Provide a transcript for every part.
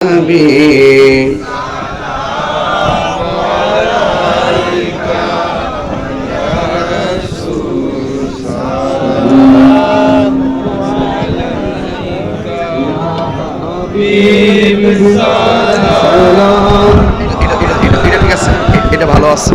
النبي এটা এটা এটা এটা ঠিক আছে এ- এটা ভালো আছে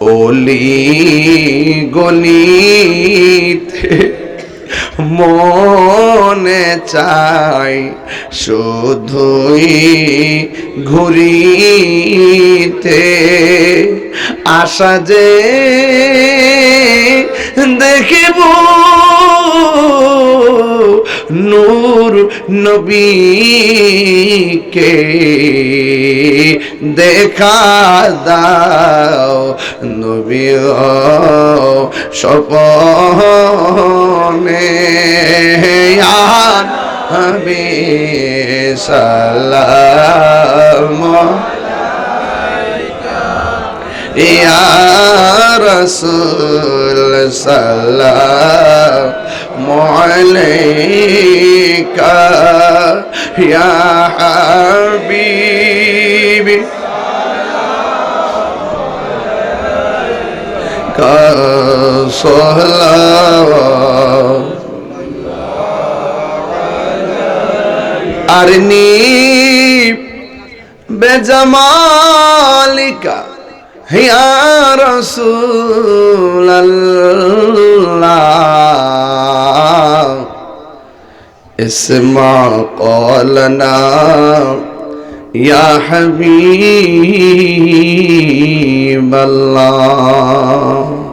ওলি গলিতে মনে চাই শুধুই ঘুরিতে। আশা যে দেখিব নূর নবীকে দেখা দাও নবী স্বপনে। হবে সালাম। ইয়া রসুল সালাম আলাইকা ইয়া হাবিবি। কা সালাম আরনি বেজমালিকা হিয়া রসুল্লাহ اسمع قولنا يا حبيب الله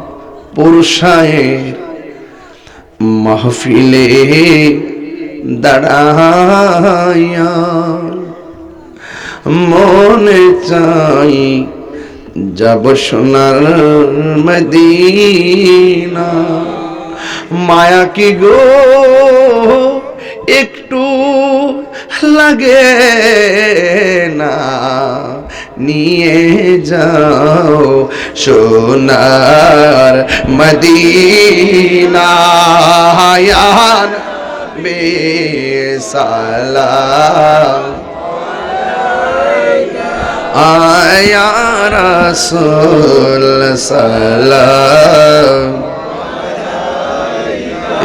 পুরুষায়ের মাহফিলে দাঁড়াইয়া মনে চাই যাব সোনার মদিনা মায়া কি গো একটু লাগে না নিয়ে যাও সোনার মদিনা। ইয়ান বেসালাম আয়া রাসূল সালাম।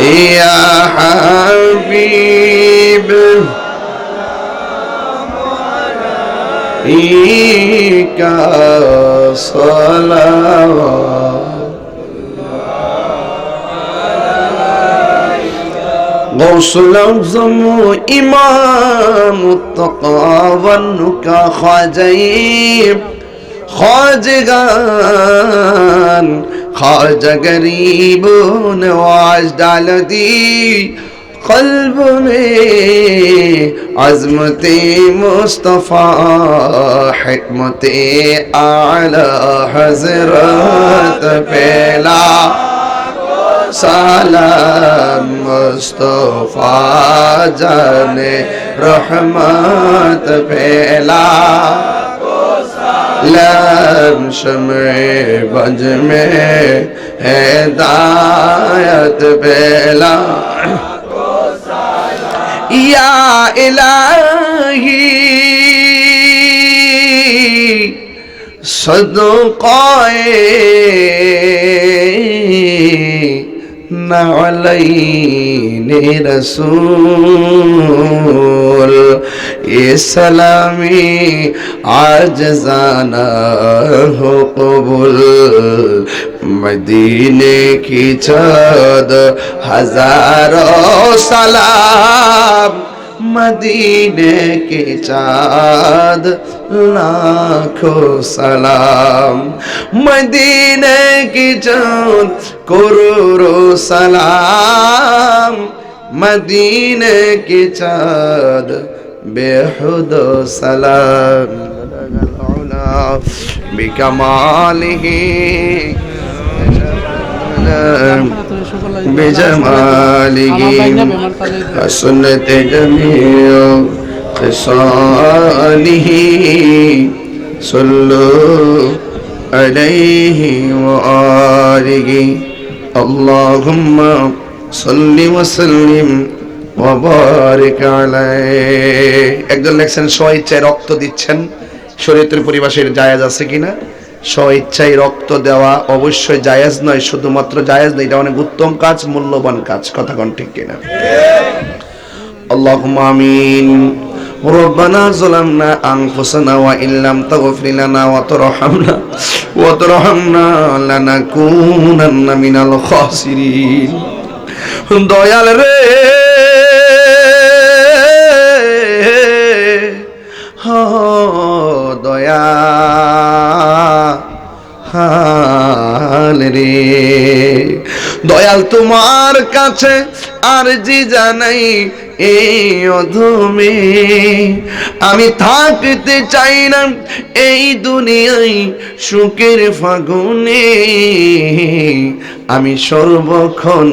يا حبيب عليك صلاة غوث الأعظم إمام التقى ظنك خجيب خاجغان خرج قريب واجدالتي قلب میں عظمت مصطفیٰ حکمت اعلی حضرت پہلا سلام مصطفیٰ جان رحمت پہلا لم شمع بج میں ہدایت پھیلا یا الہی صدقائے علينا رسول اسلامی عاجزانہ ہو قبول مدینے کی چھت ہزاروں سلام مدینے کی چاد লাখো সালাম মদিনে কি চাঁদ করুরো সালাম মদিনে কি চাঁদ বেহুদ সালাম بكماله بجماله حسنت جميع خصاله صلوا عليه وآله اللهم صل وسلم وبارك عليه একজন লেখছেন স্বইচ্ছায় রক্ত দিচ্ছেন শরীয়তের পরিভাষের জায়েজ আছে কিনা স্বইচ্ছায় রক্ত দেওয়া অবশ্যই জায়েজ নয় শুধুমাত্র জায়েজ নয় এটা অনেক উত্তম কাজ মূল্যবান কাজ কথা কোন ঠিক কিনা اللهم آمين ربنا ظلمنا أنفسنا وإن لم تغفر لنا وترحمنا وترحمنا لنكونن من الخاسرين দয়াল রে হো দয়া হাল রে দয়াল তোমার কাছে আর জি জানাই, এই অধমে। আমি থাকতে চাই না এই দুনিয়ায় সুখের ফাগুনে। আমি সর্বক্ষণ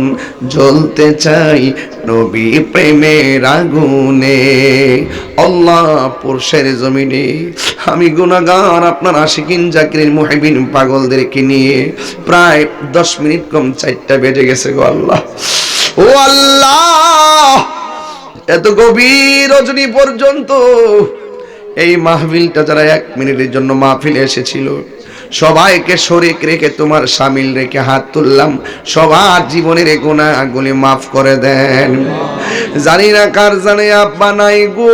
জ্বলতে চাই নবী প্রেমের আগুনে। আল্লাহ পুরুষের জমিনে, আমি গুনাগার আপনার আশিকিন জাকির মুহিবিন পাগলদেরকে নিয়ে প্রায় দশ মিনিট কম চারটা বেজে গেছে গো আল্লাহ। ও আল্লাহ, এত গভীর রজনী পর্যন্ত এই মাহফিলটা যারা এক মিনিটের জন্য মাহফিলে এসেছিল, সবাইকে শরিক রেখে তোমার সামিল রেখে হাত তুললাম। সবার জীবনের গুণাগুলি মাফ করে দেন। জানি না কার জানে আব্বা নাই গো।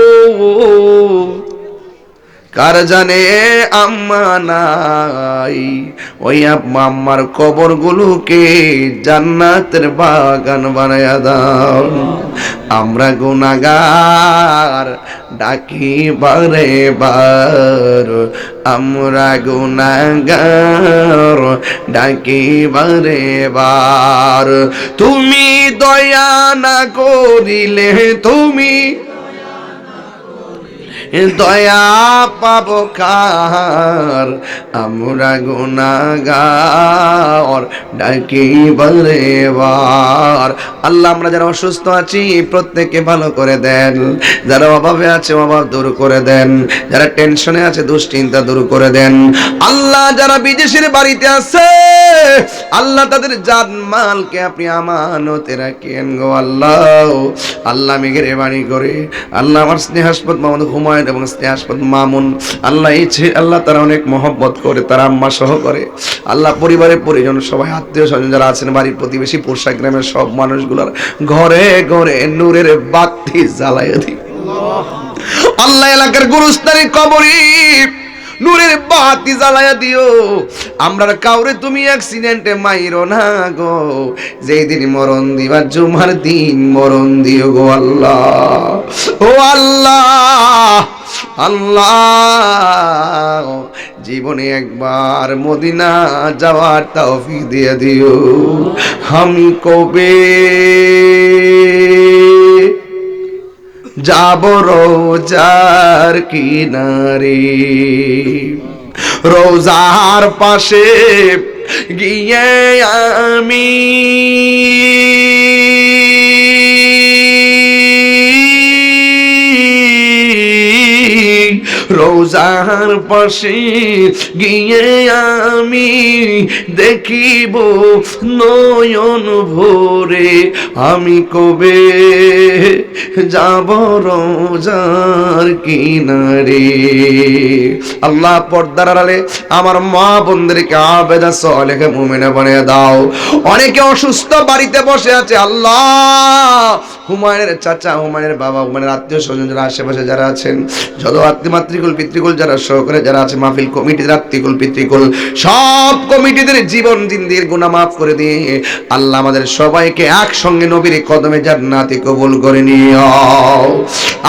কার জানে আম্মা নাই? ওই আম্মা আম্মার কবর গুলোকে জান্নাতের বাগান বানায়া দাও। আমরা গুনাগার, ডাকি বারে বার। আমরা গুনাগার, ডাকি বারে বার। তুমি দয়া না করিলে, তুমি দয়া পাব কার? আমরা গুনাগার, ডাকি বলে বার। আল্লাহ, আমরা যারা অসুস্থ আছি, প্রত্যেককে ভালো করে দেন। যারা অভাবে আছে, অভাব দূর করে দেন। যারা টেনশনে আছে, দুশ্চিন্তা দূর করে দেন। আল্লাহ, যারা বিদেশের বাড়িতে আছে, আল্লাহ, তাদের জান মালকে আপনি আমানতে রাখেন গো আল্লাহ। আল্লাহ মেঘের বাণী করে। আল্লাহ, আমার স্নেহাস্পদ মোহাম্মদ হুমায়ুন এবং স্নেহাস্পদ মামুন। আল্লাহ এই আল্লাহ তারা অনেক মহব্বত করে, তারা আম্মা সহ করে। আল্লাহ পরিবারের পরিজন সবাই, আত্মীয় স্বজন যারা আছেন, বাড়ির প্রতিবেশী পোষা গ্রামের সব মানুষগুলোর ঘরে ঘরে নূরের বাতি জ্বালায় দিই। আল্লাহ এলাকার গুরুস্তানি কবরী নূরের বাতি জ্বালায়া দিও। আমরা কাউরে তুমি অ্যাক্সিডেন্টে মাইরো না গো। যেই দিন মরণ দিবার জুমার দিন মরণ দিও গো আল্লাহ। ও আল্লাহ আল্লাহ, জীবনে একবার মদিনা যাওয়ার তৌফিক দিয়ে দিও। আমি কবে যাব রোজার কিনারে। রোজার পাশে গিয়ে আমি রোজার পাশে গিয়ে আমি দেখিব নয়ন ভোরে আমি কবে যাব রোজার কিনারে? আল্লাহ পর্দার আড়ালে আমার মা বোনদেরকে আবেদা সলেখে মুমিনা বানিয়ে দাও। অনেকে অসুস্থ বাড়িতে বসে আছে, আল্লাহ। হুমায়ুনের চাচা, হুমায়ুনের বাবা, হুমায়ুনের আত্মীয় স্বজন যারা আশেপাশে যারা আছেন, যত আত্মীয় মাতৃকুল, পিতৃকুল যারা সহকারে যারা আছে, মাহফিল কমিটির আত্মীকুল পিতৃকুল, সব কমিটিদের জীবন জিন্দির গুনাহ মাফ করে দিয়ে আল্লাহ আমাদের সবাইকে একসঙ্গে নবীর কদমে জান্নাতে কবুল করে নিও।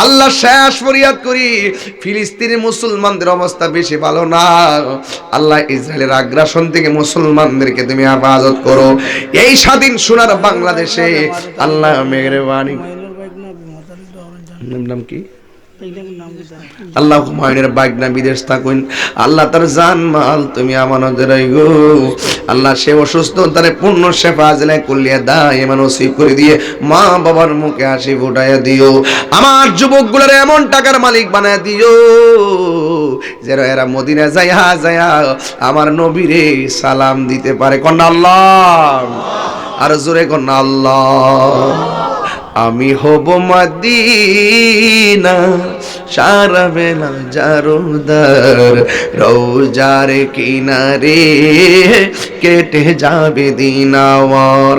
আল্লাহ শেষ ফরিয়াদ করি ফিলিস্তিনের মুসলমানদের অবস্থা বেশি ভালো না। আল্লাহ ইসরায়েলের আগ্রাসন থেকে মুসলমানদেরকে তুমি হেফাজত করো। এই স্বাধীন সোনার বাংলাদেশে আল্লাহ মেহরবানি। নাম কি? আল্লাহ হুমায়ুনের বাইকনা বিদেশ থাকুন। আল্লাহ তার জান মাল তুমি আমানত গো। আল্লাহ সে অসুস্থ, তারে পূর্ণ শেফা জেলায় কুলিয়া দায় এমন ওসি করে দিয়ে মা বাবার মুখে হাসি ফুটাইয়া দিও। আমার যুবকগুলোর এমন টাকার মালিক বানায় দিও। যেন এরা মদিনা যাইয়া যাইয়া আমার নবীরে সালাম দিতে পারে। কন্যা আল্লাহ। আর জোরে কন্যা আল্লাহ। আমি হব মদিনা সারা বেলা জারুদার রোজার কিনারে কেটে যাবে দিন আমার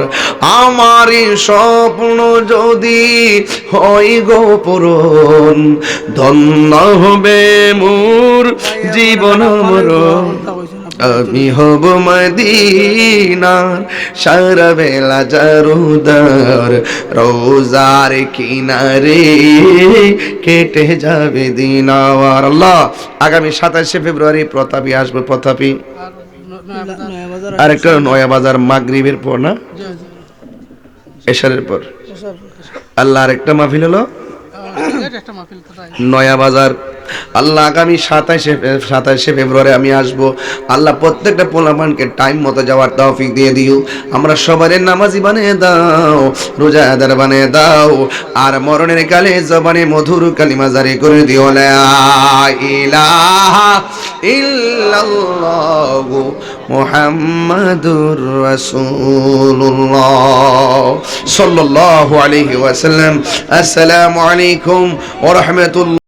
আমার স্বপ্ন যদি হয় গো পূরণ ধন্য হবে মোর জীবন মরণ আমি হব মদিনার সারা বেলা জারুদার রোজার কিনারে কেটে যাবে দিন আল্লাহ আগামী সাতাশে ফেব্রুয়ারি প্রতাপী আসবে প্রতাপী। আরেকটা নয়া বাজার মাগরিবের পর না? এশারের পর। আল্লাহ আরেকটা মাহফিল হলো? নয়া বাজার আল্লাহ আগামী সাতাশে সাতাশে ফেব্রুয়ারি আমি আসব। আল্লাহ প্রত্যেকটা পোলাপানকে টাইম মতো যাওয়ার তৌফিক দিয়ে দিও। আমরা সবারই নামাজি বানিয়ে দাও, রোজাদার বানিয়ে দাও, আর মরণের কালে জবানে মধুর কালিমা জারি করে দিও। ইলাহা ইল্লাল্লাহু মুহাম্মাদুর রাসূলুল্লাহ সাল্লাল্লাহু আলাইহি ওয়াসাল্লাম। আসসালামু আলাইকুম ওয়া রাহমাতুল্লাহ।